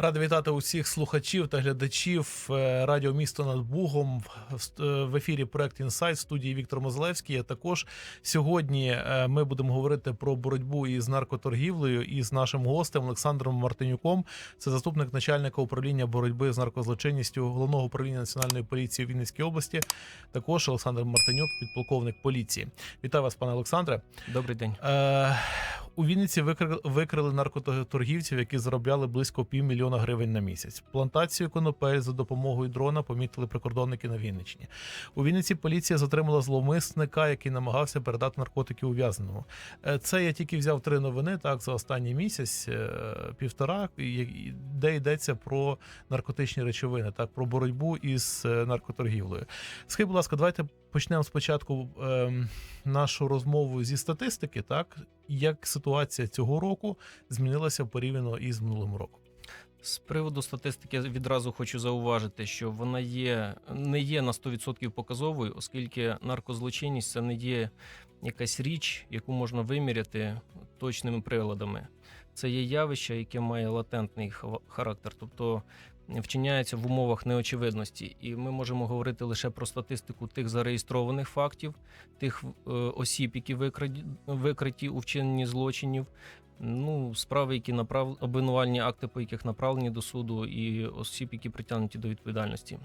Радий вітати усіх слухачів та глядачів е, радіо місто над Бугом в е, ефірі проект Інсайт студії Віктор Мозлевський. А також сьогодні е, ми будемо говорити про боротьбу із наркоторгівлею із нашим гостем Олександром Мартинюком. Це заступник начальника управління боротьби з наркозлочинністю головного управління національної поліції в Вінницькій області. Також Олександр Мартинюк, підполковник поліції. Вітаю вас, пане Олександре. Добрий день. У Вінниці викрили, наркоторгівців, які заробляли близько півмільйона гривень на місяць. Плантацію конопель за допомогою дрона помітили прикордонники на Вінниччині. У Вінниці поліція затримала зловмисника, який намагався передати наркотики ув'язненому. Е, Це я тільки взяв три новини так за останній місяць, е, півтора, де йдеться про наркотичні речовини, так про боротьбу із е, наркоторгівлею. Скажіть, будь ласка, давайте почнемо спочатку ем, нашу розмову зі статистики, так як ситуація цього року змінилася порівняно із минулим роком. З приводу статистики відразу хочу зауважити, що вона є не є на 100% показовою, оскільки наркозлочинність це не є якась річ, яку можна виміряти точними приладами. Це є явище, яке має латентний характер, тобто вчиняється в умовах неочевидності. І ми можемо говорити лише про статистику тих зареєстрованих фактів, тих е, осіб, які викриті у вчиненні злочинів. Ну, справи, які направ... обвинувальні акти, по яких направлені до суду, і осіб, які притягнуті до відповідальності.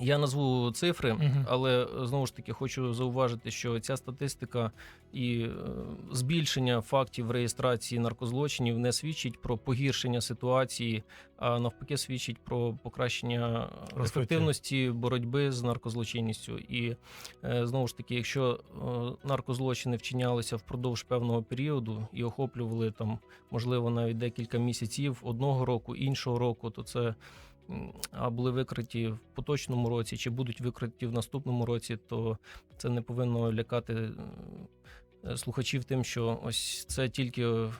Я назву цифри, але е, знову ж таки хочу зауважити, що ця статистика і е, збільшення фактів реєстрації наркозлочинів не свідчить про погіршення ситуації, а навпаки, свідчить про покращення Розкриття. ефективності боротьби з наркозлочинністю. І е, знову ж таки, якщо наркозлочини вчинялися впродовж певного періоду і охоплювали там, можливо, навіть декілька місяців одного року, іншого року, то це були викриті в поточному році, чи будуть викриті в наступному році, то це не повинно лякати слухачів тим, що ось це тільки е,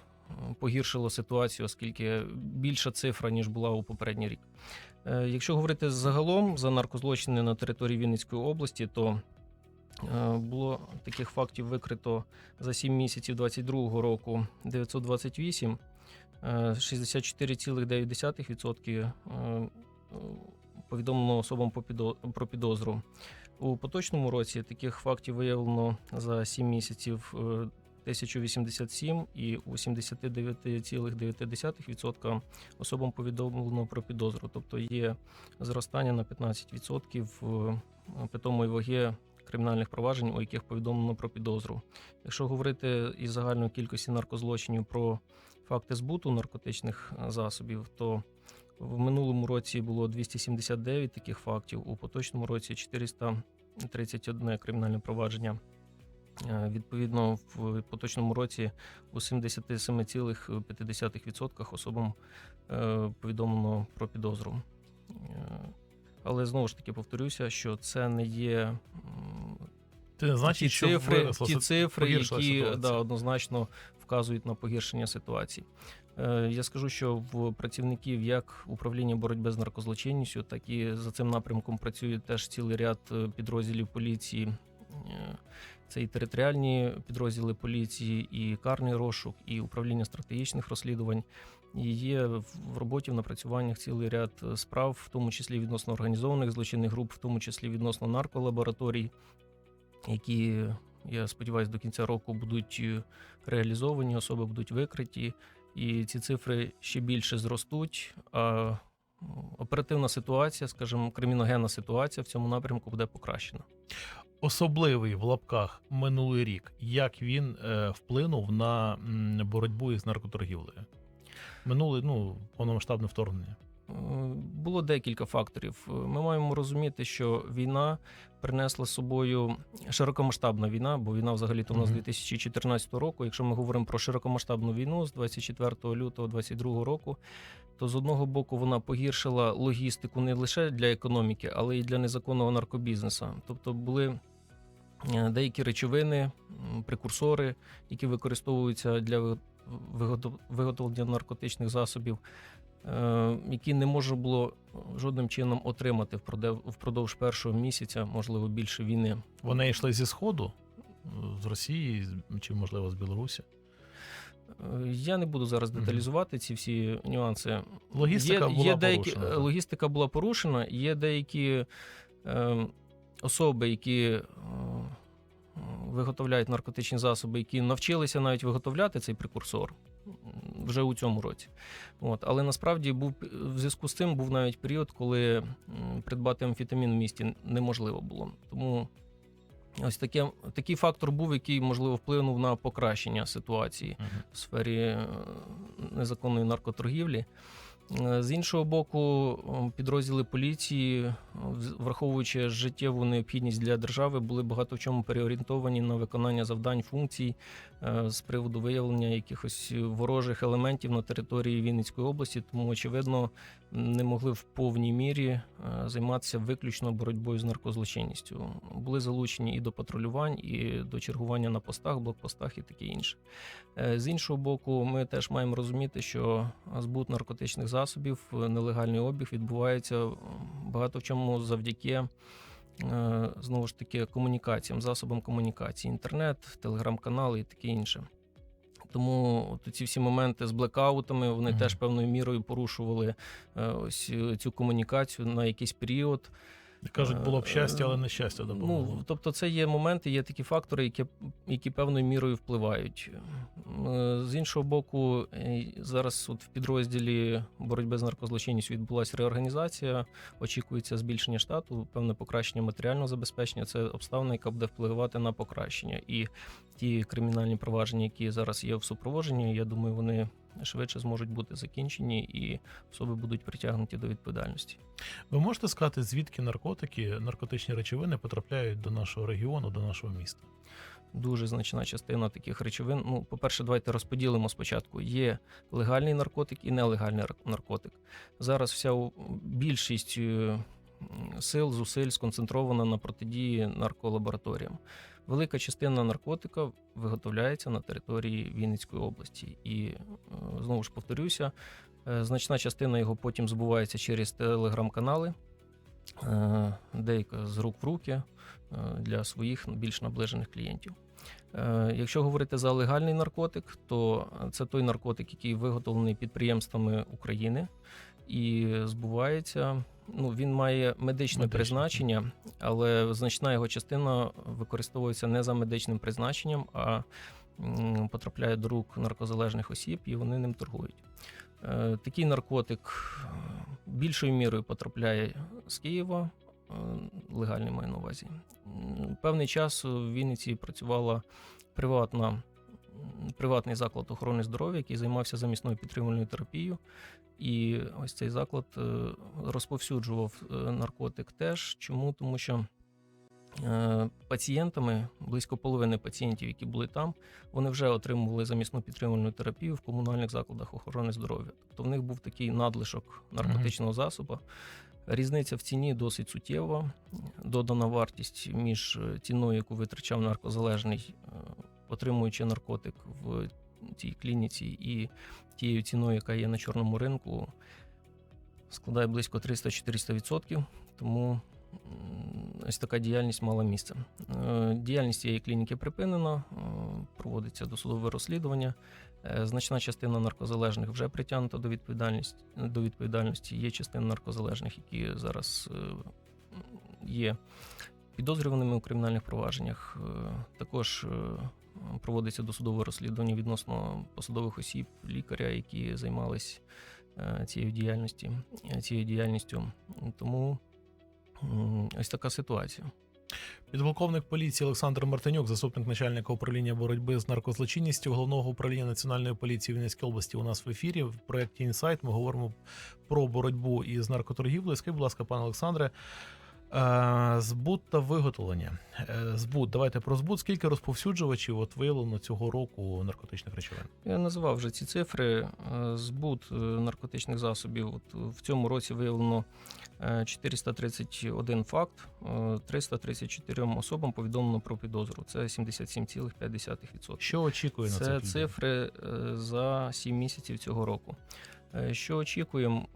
погіршило ситуацію, оскільки більша цифра ніж була у попередній рік. Е, Якщо говорити загалом за наркозлочини на території Вінницької області, то е, було таких фактів викрито за 7 місяців 2022 року 928, е, 64,9% е, е, повідомлено особам про підозру. У поточному році таких фактів виявлено за 7 місяців е, 1087 і у 79,9% особам повідомлено про підозру. Тобто є зростання на 15% е, питомої ваги кримінальних проваджень, у яких повідомлено про підозру. Якщо говорити із загальної кількості наркозлочинів про факти збуту наркотичних е, засобів, то в минулому році було 279 таких фактів, у поточному році 431 кримінальне провадження. Е, Відповідно, в поточному році у 77,5% особам е, повідомлено про підозру. Але знову ж таки повторюся, що це не є Це не значить, ті що цифри, ті цифри які ситуація. да, однозначно вказують на погіршення ситуації. Е, Я скажу, що в працівників як управління боротьби з наркозлочинністю, так і за цим напрямком працює теж цілий ряд е, підрозділів поліції. Е, Це і територіальні підрозділи поліції, і карний розшук, і управління стратегічних розслідувань. І є в роботі в напрацюваннях цілий ряд е, справ, в тому числі відносно організованих злочинних груп, в тому числі відносно нарколабораторій, які, я сподіваюся, до кінця року будуть е, реалізовані, особи будуть викриті, і ці цифри ще більше зростуть. А оперативна ситуація, скажімо, криміногенна ситуація в цьому напрямку буде покращена. Особливий в лапках минулий рік. Як він е, вплинув на боротьбу із наркоторгівлею? Минулий ну повномасштабне вторгнення. Було декілька факторів. Е, Ми маємо розуміти, що війна принесла з собою широкомасштабна війна, бо війна взагалі то у нас з Мгм. 2014 року. Якщо ми говоримо про широкомасштабну війну з 24 лютого 2022 року, то з одного боку вона погіршила логістику не лише для економіки, але й для незаконного наркобізнесу. Тобто були е, деякі речовини, прекурсори, які використовуються для виготовлення наркотичних засобів. Е, які не можна було жодним чином отримати впродовж першого місяця, можливо, більше війни. Вони йшли зі Сходу, е, з Росії чи, можливо, з Білорусі. Е, Я не буду зараз деталізувати ці всі нюанси. Логістика є, була є деякі, порушена, е, логістика була порушена. Є деякі е, особи, які е, виготовляють наркотичні засоби, які навчилися навіть виготовляти цей прекурсор вже у цьому році. От. Але насправді був в зв'язку з цим був навіть період, коли придбати амфетамін в місті неможливо було. Тому ось таке, такий фактор був, який можливо вплинув на покращення ситуації Мгм. в сфері е, незаконної наркоторгівлі. Е, З іншого боку, підрозділи поліції, е, враховуючи життєву необхідність для держави, були багато в чому переорієнтовані на виконання завдань функцій з приводу виявлення якихось ворожих елементів на території Вінницької області, тому очевидно не могли в повній мірі е, займатися виключно боротьбою з наркозлочинністю. Були залучені і до патрулювань, і до чергування на постах, блокпостах і таке інше. Е, З іншого боку, ми теж маємо розуміти, що збут наркотичних засобів, е, нелегальний обіг відбувається багато в чому завдяки. Е, Знову ж таки, комунікаціям, засобам комунікації, інтернет, телеграм-канали і таке інше. Тому от ці всі моменти з блекаутами вони Мгм. теж певною мірою порушували е, ось е, цю комунікацію на якийсь період. Кажуть, було б щастя, але нещастя допомогло. Ну, тобто, це є моменти, є такі фактори, які, які певною мірою впливають. Е, З іншого боку, е, зараз от в підрозділі боротьби з наркозлочинністю відбулася реорганізація. Очікується збільшення штату, певне покращення матеріального забезпечення. Це обставина, яка буде впливати на покращення. І ті кримінальні провадження, які зараз є в супроводженні, я думаю, вони швидше зможуть бути закінчені і особи будуть притягнуті до відповідальності. Ви можете сказати, звідки наркотики, наркотичні речовини потрапляють до нашого регіону, до нашого міста? дуже значна частина таких речовин. Ну, по-перше, давайте розподілимо спочатку. Є легальний наркотик і нелегальний наркотик. Зараз вся більшість е, сил, зусиль сконцентрована на протидії нарколабораторіям. Велика частина наркотика виготовляється на території Вінницької області. І е, знову ж повторюся, е, значна частина його потім збувається через телеграм-канали, е, деяка з рук в руки для своїх більш наближених клієнтів. Якщо говорити за легальний наркотик, то це той наркотик, який виготовлений підприємствами України і збувається. Ну, він має медичне Медичне. призначення, але значна його частина використовується не за медичним призначенням, а потрапляє до рук наркозалежних осіб і вони ним торгують. Е, Такий наркотик більшою мірою потрапляє з Києва, е, легальний маю на увазі. Певний час у Вінниці працювала приватна, приватний заклад охорони здоров'я, який займався замісною підтримувальною терапією. І ось цей заклад е, розповсюджував е, наркотик теж. Чому? Тому що е, пацієнтами, близько половини пацієнтів, які були там, вони вже отримували замісну підтримувальну терапію в комунальних закладах охорони здоров'я. Тобто в них був такий надлишок наркотичного засобу. Різниця в ціні досить суттєва. Додана вартість між ціною, яку витрачав наркозалежний, отримуючи наркотик в цій клініці, і тією ціною, яка є на чорному ринку, складає близько 300-400%. Тому ось така діяльність мала місце. Е, Діяльність цієї клініки припинена, е, проводиться досудове розслідування. Е, Значна частина наркозалежних вже притягнута до відповідальності. До відповідальності. Є частина наркозалежних, які зараз є підозрюваними у кримінальних провадженнях. Також проводиться досудове розслідування відносно посадових осіб, лікаря, які займались е, цією діяльністю, цією діяльністю. Тому ось така ситуація. Підполковник поліції Олександр Мартинюк, заступник начальника управління боротьби з наркозлочинністю головного управління національної поліції Вінницької області. У нас в ефірі в проєкті Інсайт. Ми говоримо про боротьбу із наркоторгівлею. Скажіть, будь ласка, пане Олександре, е, збут та виготовлення. Е, Збут, давайте про збут. Скільки розповсюджувачів от виявлено цього року наркотичних речовин? Я називав вже ці цифри. Е, Збут е, наркотичних засобів От в цьому році виявлено е, 431 факт, е, 334 особам повідомлено про підозру. Це 77,5%. Що очікує на Це цифри е, за 7 місяців цього року. Е, Що очікуємо?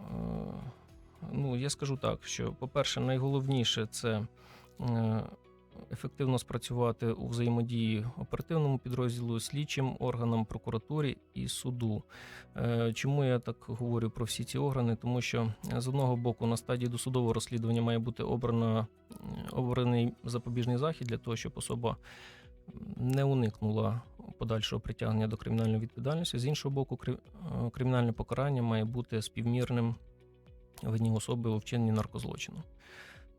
Ну, я скажу так, що, по-перше, найголовніше це е, ефективно спрацювати у взаємодії оперативному підрозділу, слідчим органам, прокуратурі і суду. Е, Чому я так говорю про всі ці органи? Тому що е, з одного боку на стадії досудового розслідування має бути обрана, обраний запобіжний захід для того, щоб особа не уникнула подальшого притягнення до кримінальної відповідальності. З іншого боку, кримінальне покарання має бути співмірним винні особи у вчиненні наркозлочину.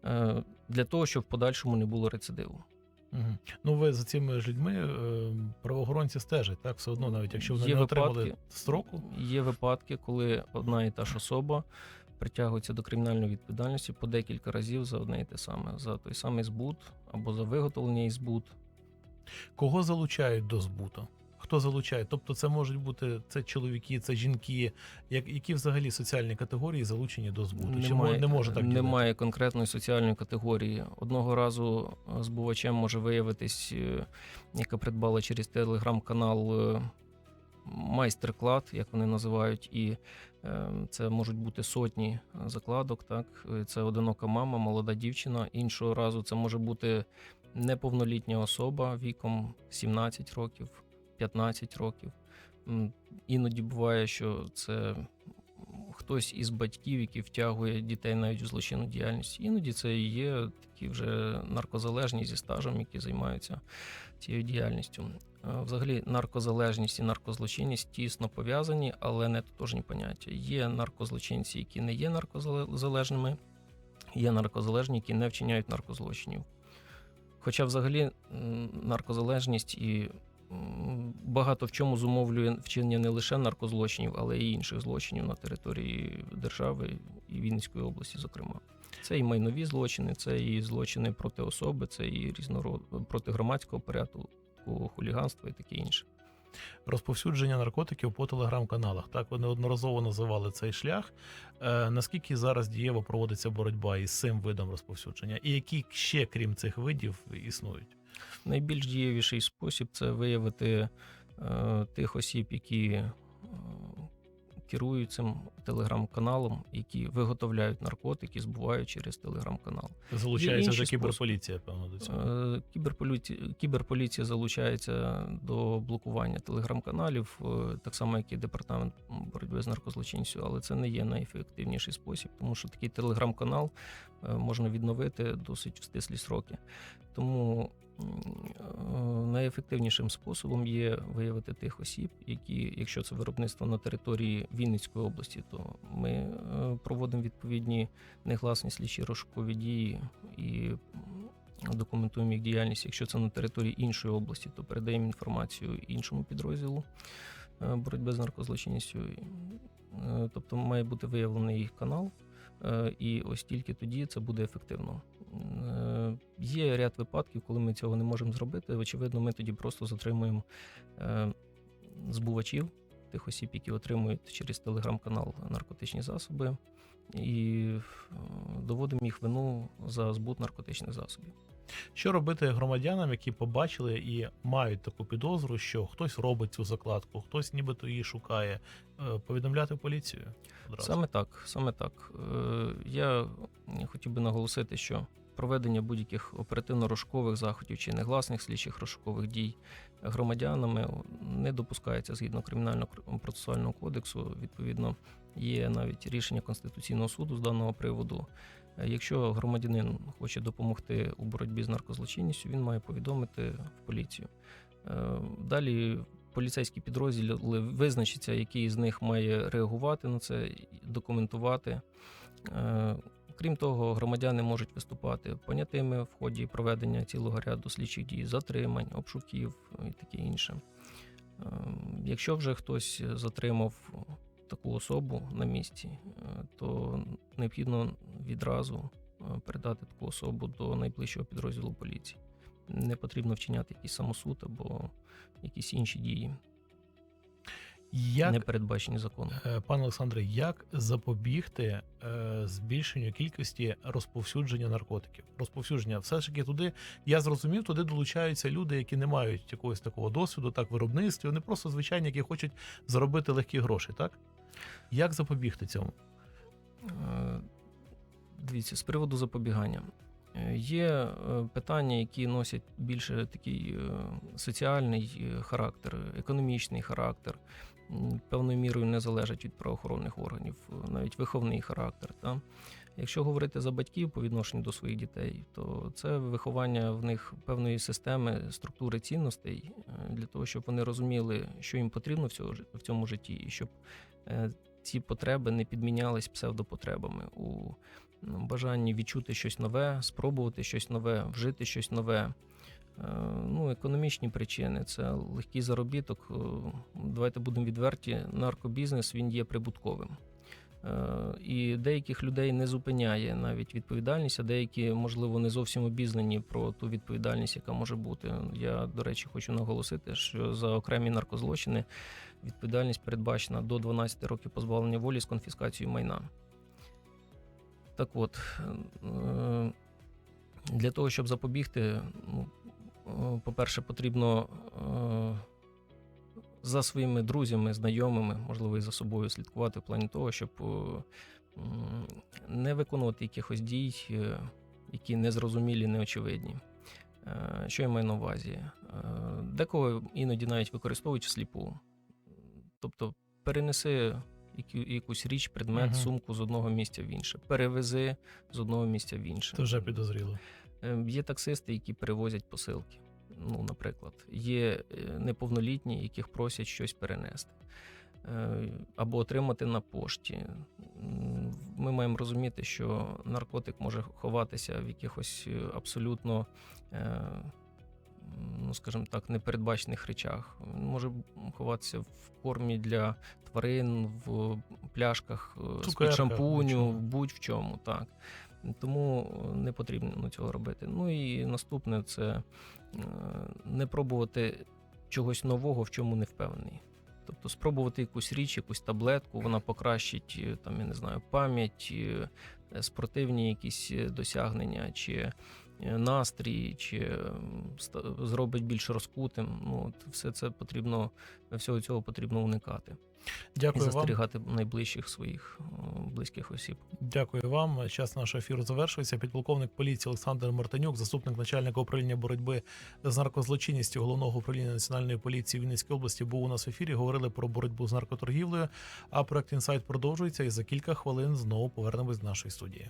Е, Для того, щоб в подальшому не було рецидиву. Ну, ви за цими ж людьми е, правоохоронці стежать, так? Все одно, навіть якщо вони Є не отримали випадки. строку. Є випадки, коли одна і та ж особа притягується до кримінальної відповідальності по декілька разів за одне і те саме, за той самий збут або за виготовлення і збут. Кого залучають до збуту? Хто залучає? Тобто, це можуть бути це чоловіки, це жінки, як, які взагалі соціальні категорії залучені до збуту? Чи мо- не може так немає конкретної соціальної категорії. Одного разу е, збувачем може виявитись, е, яка придбала через телеграм-канал е, майстер-клад, як вони називають, і це можуть бути сотні закладок. Так, це одинока мама, молода дівчина. Іншого разу це може бути неповнолітня особа віком 17 років, 15 років. Іноді буває, що це хтось із батьків, який втягує дітей навіть у злочинну діяльність. Іноді це і є такі вже наркозалежні зі стажем, які займаються цією діяльністю. Е, Взагалі, наркозалежність і наркозлочинність тісно пов'язані, але не тотожні поняття. Є наркозлочинці, які не є наркозалежними, є наркозалежні, які не вчиняють наркозлочинів. Хоча, взагалі, наркозалежність і багато в чому зумовлює вчинення не лише наркозлочинів, але й інших злочинів на території держави і Вінницької області, зокрема. Це і майнові злочини, це і злочини проти особи, це і різнород проти громадського порядку, хуліганства і таке інше. розповсюдження наркотиків по телеграм-каналах. Так, ви неодноразово називали цей шлях. Е, наскільки зараз дієво проводиться боротьба із цим видом розповсюдження? І які ще, крім цих видів, існують? Найбільш дієвіший спосіб це виявити е, тих осіб, які е, керують цим телеграм-каналом, які виготовляють наркотики, збувають через телеграм-канал. Залучається вже кіберполіція, певно, до цього. Е, Кіберполіція, кіберполіція залучається до блокування телеграм-каналів, так само, як і департамент боротьби з наркозлочинністю, але це не є найефективніший спосіб, тому що такий телеграм-канал можна відновити досить в стислі сроки. Тому найефективнішим способом є виявити тих осіб, які, якщо це виробництво на території Вінницької області, то ми е, проводимо відповідні негласні слідчі розшукові дії і документуємо їх діяльність. Якщо це на території іншої області, то передаємо інформацію іншому підрозділу е, боротьби з наркозлочинністю. Е, Тобто має бути виявлений їх канал, е, і ось тільки тоді це буде ефективно. Е, Є ряд випадків, коли ми цього не можемо зробити. Очевидно, ми тоді просто затримуємо е, збувачів, тих осіб, які отримують через телеграм-канал наркотичні засоби, і е, доводимо їх вину за збут наркотичних засобів. Що робити громадянам, які побачили і мають таку підозру, що хтось робить цю закладку, хтось нібито її шукає, повідомляти поліцію? Одразу. Саме так, саме так. Я хотів би наголосити, що проведення будь-яких оперативно-розшукових заходів чи негласних слідчих розшукових дій громадянами не допускається згідно кримінального процесуального кодексу. Відповідно, є навіть рішення Конституційного суду з даного приводу. Е, Якщо громадянин хоче допомогти у боротьбі з наркозлочинністю, він має повідомити в поліцію. Е, Далі поліцейські підрозділи визначаться, який з них має реагувати на це, документувати. Крім того, громадяни можуть виступати понятими в ході проведення цілого ряду слідчих дій, затримань, обшуків і таке інше. Е, Якщо вже хтось затримав таку особу на місці, е, то необхідно відразу е, передати таку особу до найближчого підрозділу поліції. Не потрібно вчиняти якийсь самосуд або якісь інші дії, Як не передбачені законом. Е, Пане Олександре, як запобігти е, збільшенню кількості розповсюдження наркотиків? Розповсюдження, все ж таки туди я зрозумів, туди долучаються люди, які не мають якогось такого досвіду, так виробництві. Вони просто звичайні, які хочуть заробити легкі гроші, так? Як запобігти цьому? Е, Дивіться, з приводу запобігання. Е, Є е, питання, які носять більше такий соціальний характер, економічний характер, певною мірою не залежать від правоохоронних органів, е, навіть виховний характер. Та? Якщо говорити за батьків по відношенню до своїх дітей, то це виховання в них певної системи структури цінностей е, для того, щоб вони розуміли, що їм потрібно в цьому, житті, і щоб е, ці потреби не підмінялись псевдопотребами у бажанні відчути щось нове, спробувати щось нове, вжити щось нове. Е, Ну, економічні причини це легкий заробіток. Е, Давайте будемо відверті. Наркобізнес він є прибутковим. Е, І деяких людей не зупиняє навіть відповідальність, а деякі, можливо, не зовсім обізнані про ту відповідальність, яка може бути. Я, до речі, хочу наголосити, що за окремі наркозлочини відповідальність передбачена до 12 років позбавлення волі з конфіскацією майна. Так от, для того, щоб запобігти, ну, по-перше, потрібно е, за своїми друзями, знайомими, можливо, і за собою слідкувати в плані того, щоб е, не виконувати якихось дій, е, які незрозумілі, неочевидні. Е, Що я маю на увазі? Е, Декого іноді навіть використовують всліпу. Тобто перенеси якусь річ, предмет, Мгм. сумку з одного місця в інше, перевези з одного місця в інше. Це вже підозріло. Е, Є таксисти, які перевозять посилки. Ну, наприклад, є е, неповнолітні, яких просять щось перенести Е, або отримати на пошті. Ми маємо розуміти, що наркотик може ховатися в якихось е, абсолютно, ну скажімо так, непередбачених речах. Він може ховатися в кормі для тварин, в пляшках е, з-під шампуню, в будь-в чому. Так. Тому не потрібно цього робити. Ну і наступне це е, не пробувати чогось нового, в чому не впевнений. Тобто спробувати якусь річ, якусь таблетку, вона покращить е, там, я не знаю, пам'ять, е, спортивні якісь е, досягнення, чи е, настрій, чи ста- зробить більш розкутим. Ну, от все це потрібно, всього цього потрібно уникати і Дякую вам. застерігати найближчих своїх е, близьких осіб. Дякую вам. Час нашого ефіру завершується. Підполковник поліції Олександр Мартинюк, заступник начальника управління боротьби з наркозлочинністю головного управління національної поліції Вінницької області, був у нас в ефірі. Говорили про боротьбу з наркоторгівлею. А проект інсайт продовжується. І за кілька хвилин знову повернемось до нашої студії.